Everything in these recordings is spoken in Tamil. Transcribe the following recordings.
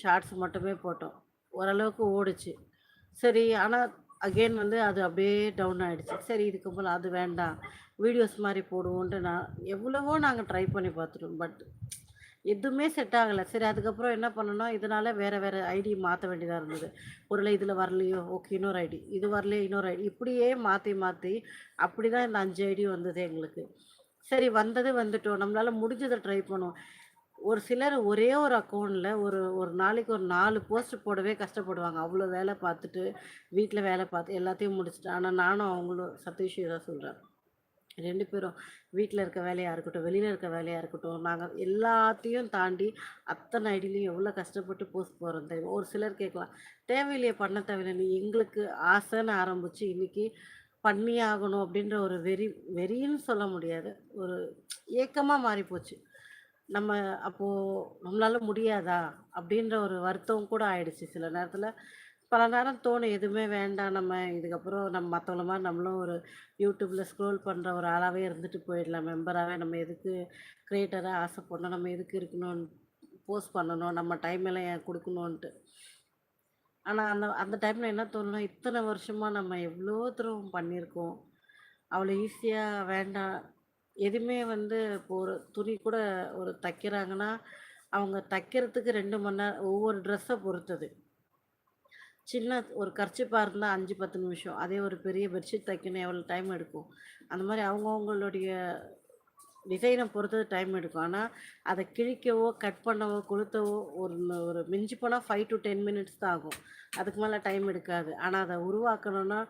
ஷார்ட்ஸ் மட்டுமே போட்டோம். ஓரளவுக்கு ஓடுச்சு. சரி ஆனால் அகைன் வந்து அது அப்படியே டவுன் ஆகிடுச்சு சரி இதுக்கு போல் அது வேண்டாம். வீடியோஸ் மாதிரி போடுவோன்ட்டு நான் எவ்வளவோ நாங்கள் ட்ரை பண்ணி பார்த்துட்டோம். பட் எதுவுமே செட் ஆகலை சரி அதுக்கப்புறம் என்ன பண்ணணும் இதனால் வேறு வேறு ஐடி மாற்ற வேண்டியதாக இருந்தது. ஒருவேளை இதில் வரலையோ, ஓகே இன்னொரு ஐடி. இது வரலையே இன்னொரு ஐடி. இப்படியே மாற்றி மாற்றி அப்படி தான் இந்த அஞ்சு ஐடி வந்தது எங்களுக்கு. சரி வந்தது வந்துட்டோம். நம்மளால் முடிஞ்சதை ட்ரை பண்ணுவோம். ஒரு சிலர் ஒரே ஒரு அக்கௌண்ட்டில் ஒரு ஒரு நாளைக்கு ஒரு நாலு போஸ்ட் போடவே கஷ்டப்படுவாங்க. அவ்வளோ வேலை பார்த்துட்டு, வீட்டில் வேலை பார்த்து எல்லாத்தையும் முடிச்சுட்டு. ஆனால் நானும் அவங்களும் சதீஷும் இதான் சொல்றேன். 2 பேரும் வீட்டில் இருக்க வேலையாக இருக்கட்டும், வெளியில் இருக்க வேலையாக இருக்கட்டும், நாங்கள் எல்லாத்தையும் தாண்டி அத்தனை ஐடிலையும் எவ்வளோ கஷ்டப்பட்டு போஸ்ட் போகிறோம் தெரியுமா? ஒரு சிலர் கேட்கலாம், தேவையில்லையே பண்ண தேவையில்லை எங்களுக்கு ஆசைன்னு ஆரம்பிச்சு இன்றைக்கி பண்ணியே ஆகணும் அப்படின்ற ஒரு வெறி வெறின்னு சொல்ல முடியாது. ஒரு ஏக்கமாக மாறிப்போச்சு. நம்ம அப்போ நம்மளால முடியாதா? அப்படின்ற ஒரு வருத்தம் கூட ஆயிடுச்சு சில நேரத்தில் பல நேரம் தோணும் எதுவுமே வேண்டாம் நம்ம இதுக்கப்புறம் நம்ம மற்றவங்கள மாதிரி நம்மளும் ஒரு யூடியூப்பில் ஸ்க்ரோல் பண்ணுற ஒரு ஆளாகவே இருந்துட்டு போயிடலாம். மெம்பராகவே நம்ம எதுக்கு க்ரியேட்டராக ஆசைப்படணும். நம்ம எதுக்கு இருக்கணும்னு போஸ்ட் பண்ணணும். நம்ம டைம் எல்லாம் ஏன் ஆனால் அந்த அந்த டைமில் என்ன தோணும் இத்தனை வருஷமாக நம்ம எவ்வளோ தூரம் பண்ணியிருக்கோம். அவ்வளோ ஈஸியாக வேண்டாம். எதுவுமே வந்து இப்போ ஒரு துணி கூட ஒரு தைக்கிறாங்கன்னா, அவங்க தைக்கிறதுக்கு ரெண்டு மணி நேரம் ஒவ்வொரு ட்ரெஸ்ஸை பொறுத்தது. சின்ன ஒரு கர்ச்சிப்பாக இருந்தால் அஞ்சு பத்து நிமிஷம். அதே ஒரு பெரிய பெட்ஷீட் தைக்கணும் எவ்வளோ டைம் எடுக்கும். அந்த மாதிரி அவங்கவுங்களுடைய டிசைனை பொறுத்தது டைம் எடுக்கும். ஆனால் அதை கிழிக்கவோ, கட் பண்ணவோ, கொளுத்தவோ ஒரு ஒரு மிஞ்சி போனால் ஃபைவ் டு டென் மினிட்ஸ் தான் ஆகும். அதுக்கு மேலே டைம் எடுக்காது. ஆனால் அதை உருவாக்கணும்னா,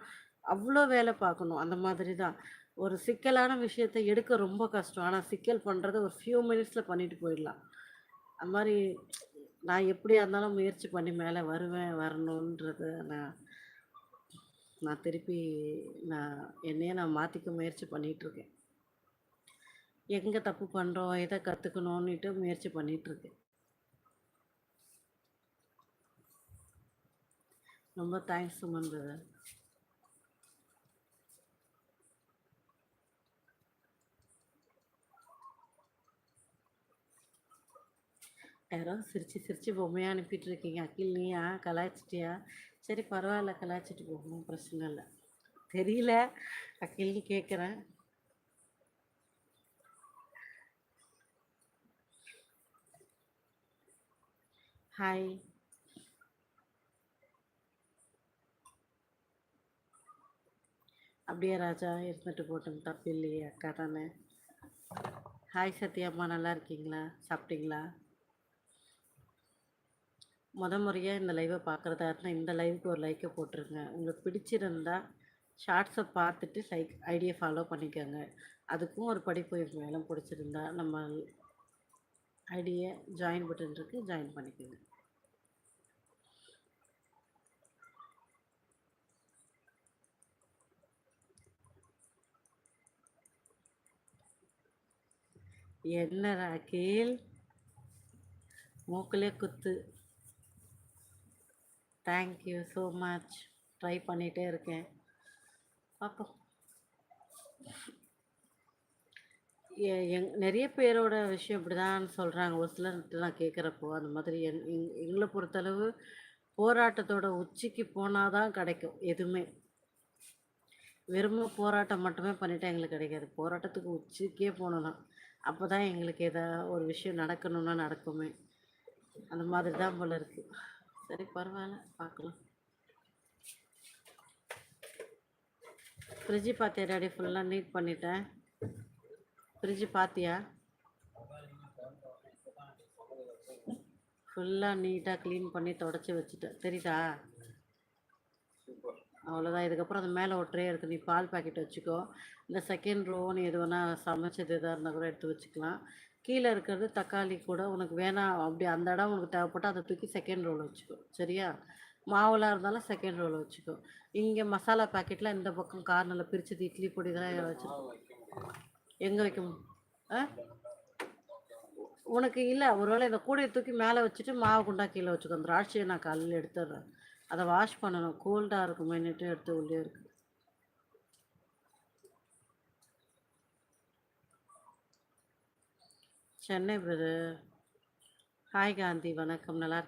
அவ்வளோ வேலை பார்க்கணும். அந்த மாதிரி தான். ஒரு சிக்கலான விஷயத்த எடுக்க ரொம்ப கஷ்டம். ஆனால் சிக்கல் பண்ணுறது ஒரு ஃபியூ மினிட்ஸில் பண்ணிட்டு போயிடலாம். அது மாதிரி நான் எப்படியா இருந்தாலும் முயற்சி பண்ணி மேலே வருவேன், வரணுன்றத நான் நான் திருப்பி நான் என்னையே நான் மாற்றிக்க முயற்சி பண்ணிகிட்ருக்கேன் எங்கே தப்பு பண்ணுறோம் எதை கற்றுக்கணுன்னுட்டு முயற்சி பண்ணிகிட்ருக்கேன் ரொம்ப தேங்க்ஸ் சுமன் பிரதர். யாரோ சிரித்து சிரித்து பொம்மையாக அனுப்பிட்டு இருக்கீங்க. அகில் நீயா? கலாய்ச்சிட்டியா? சரி பரவாயில்ல கலாய்ச்சிட்டு போகணும் பிரச்சனை இல்லை தெரியல. அக்கில்னு கேட்குறேன் ஹாய். அப்படியே ராஜா இருந்துட்டு போட்டோம் தப்பு இல்லையே அக்கா தானே. ஹாய் சத்யாம்மா நல்லா இருக்கீங்களா? சாப்பிட்டீங்களா? முத முறையாக இந்த லைவை பார்க்குறதா இருந்தால் இந்த லைவுக்கு ஒரு லைக்கை போட்டுருங்க. உங்களுக்கு பிடிச்சிருந்தா, ஷார்ட்ஸை பார்த்துட்டு லைக் ஐடியை ஃபாலோ பண்ணிக்கோங்க. அதுக்கும் ஒரு படிப்பு மேலும் பிடிச்சிருந்தா நம்ம ஐடியை ஜாயின் பட்டன் இருக்குது ஜாயின் பண்ணிக்கோங்க. என்ன ராக்கேல் மூக்கிலே குத்து. Thank you so much. Try பண்ணிகிட்டே இருக்கேன். பார்ப்போம். எ எங் நிறைய பேரோட விஷயம் இப்படிதான் சொல்கிறாங்க ஒரு சிலர் நான் கேட்குறப்போ, அந்த மாதிரி என் எங் எங்களை பொறுத்தளவு போராட்டத்தோட உச்சிக்கு போனால் தான் கிடைக்கும் எதுவுமே. வெறும போராட்டம் மட்டுமே பண்ணிட்டா எங்களுக்கு கிடைக்காது. போராட்டத்துக்கு உச்சிக்கே போகணுன்னா அப்போ தான் எங்களுக்கு எதா ஒரு விஷயம் நடக்கணும்னா நடக்குமே. அந்த மாதிரி தான் போல இருக்குது சரி பரவாயில்ல பார்க்கலாம். ஃப்ரிட்ஜு பார்த்தியா டாடி? ஃபுல்லாக நீட் பண்ணிட்டேன். ஃப்ரிட்ஜு பார்த்தியா? ஃபுல்லாக நீட்டாக க்ளீன் பண்ணி தொடச்சி வச்சுட்டேன். தெரியுதா? அவ்வளோதான். இதுக்கப்புறம் அது மேலே ஒரு ட்ரே நீ பால் பாக்கெட் வச்சுக்கோ. இந்த செகண்ட் ரோ நீ எது வேணால் சமைச்சது எதாக இருந்தால் கூட எடுத்து வச்சுக்கலாம். கீழே இருக்கிறது தக்காளி கூட உனக்கு வேணாம் அப்படி அந்த இடம் உனக்கு தேவைப்பட்டா அதை தூக்கி செகண்ட் ரோல் வச்சுக்கோ. சரியா? மாவுலாம் இருந்தாலும் செகண்ட் ரோல் வச்சுக்கோ. இங்கே மசாலா பாக்கெட்லாம் இந்த பக்கம் கார்னர்ல பிரித்தது இட்லி பொடி இதெல்லாம் வச்சுருக்கோம் எங்கே வைக்கும் ஆ? உனக்கு இல்ல. ஒருவேளை இந்த கூடைய தூக்கி மேலே வச்சுட்டு மாவு குண்டா கீழே வச்சுக்கோ. திராட்சையை நான் காலையில் எடுத்துடுறேன். அதை வாஷ் பண்ணணும். கோல்டாக இருக்கும் இருக்குமேன்னுட்டு எடுத்து உள்ளே இருக்கு. சென்னை பிரதர். ஹாய் காந்தி வணக்கம். நல்லா